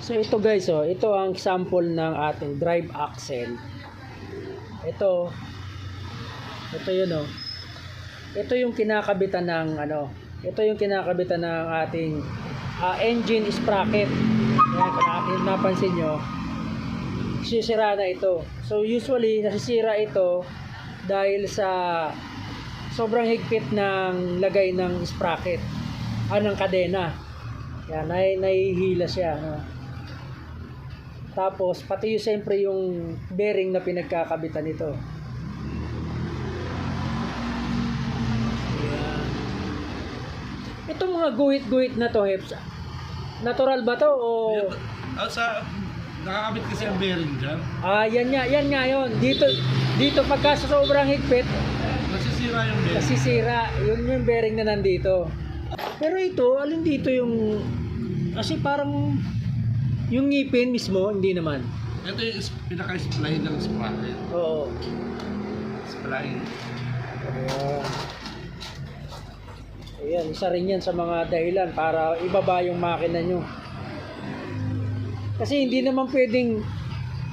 So ito guys, oh, ito ang sample ng ating drive axle. Ito, ito yun oh. Ito yung kinakabitan ng ano, ito yung kinakabitan ng ating ah, engine sprocket. Yan, kung napansin nyo, sisira na ito. So usually, nasisira ito dahil sa sobrang higpit ng lagay ng sprocket, ah, ng kadena. Yan, nai nahihila siya. No? Tapos, pati yung siyempre yung bearing na pinagkakabitan nito. Itong mga guhit-guhit na to, Heps, natural ba to o... Ah, sa nakakabit kasi ang bearing dyan. Ah, yan nga, yan nga yun. Dito, dito pagka sa sobrang higpit, Nasisira yung bearing. nasisira. Yun yung bearing na nandito. Pero ito, alin dito yung... Kasi parang yung ngipin mismo, hindi naman. Ito yung is- pinaka-spline ng sprocket. Oo. Spline. Ayan. Ayan, isa rin yan sa mga dahilan para ibaba yung makina nyo. Kasi hindi naman pwedeng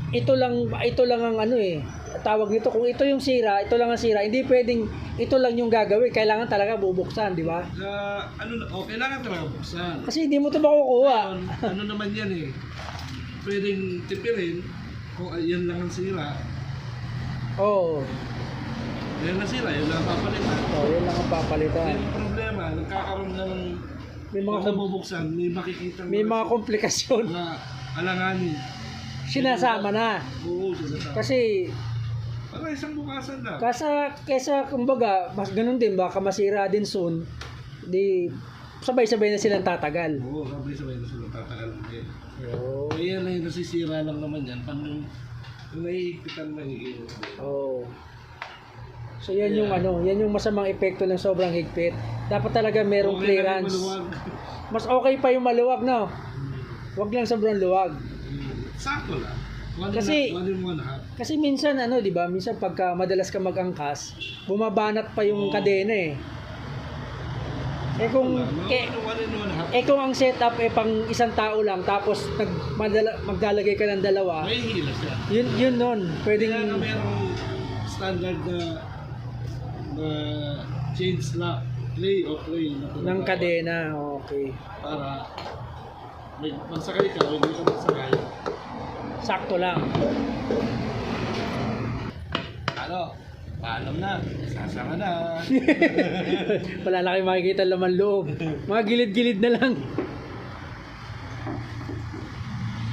ito lang ito lang ang ano eh tawag nito kung ito yung sira ito lang ang sira hindi pwedeng ito lang yung gagawin kailangan talaga bubuksan di ba Sa, ano, oh, kailangan talaga buksan. kasi hindi mo ito makukuha Ngayon, ano naman yan eh. Pwedeng tipirin kung ah, yan lang ang sira. oo Yan na sira, yun lang papalitan. oh, yun lang ang papalitan Yung problema, nagkakaroon ng may mga kom- nabubuksan, may makikita may mga komplikasyon na alanganin. Sinasama na Oo, sila kasi Para isang bukasan lang. Kasa, kesa kumbaga, mas ganun din, baka masira din soon, di sabay-sabay na silang tatagal. Oo, sabay-sabay na sila tatagal. Eh. Oo. Kaya na yung nasisira lang naman yan. Pag yung, naiikitan magiging. Oh. So yan yung ano, yan yung masamang epekto ng sobrang higpit. Dapat talaga merong Okay lang clearance. maluwag. Mas okay pa yung maluwag, no? Huwag lang sobrang luwag. Sakto lang. One Kasi- and one and one half. Kasi minsan ano, 'di ba? Minsan pagka madalas ka magangkas, bumabanat pa yung Oo. kadena eh. Eh kung mga eh, one and one half. Eh kung ang setup eh pang isang tao lang tapos nag madala, maglalagay ka ng dalawa, May hila siya. yun yun nun. Pwedeng Kaya nga merong standard na na change lock play o play na ng kadena. Okay. para may magsakay ka o hindi ka magsakay Sakto lang. ano paalam na sasama na Wala na kayong makikita laman loob. Mga gilid-gilid na lang.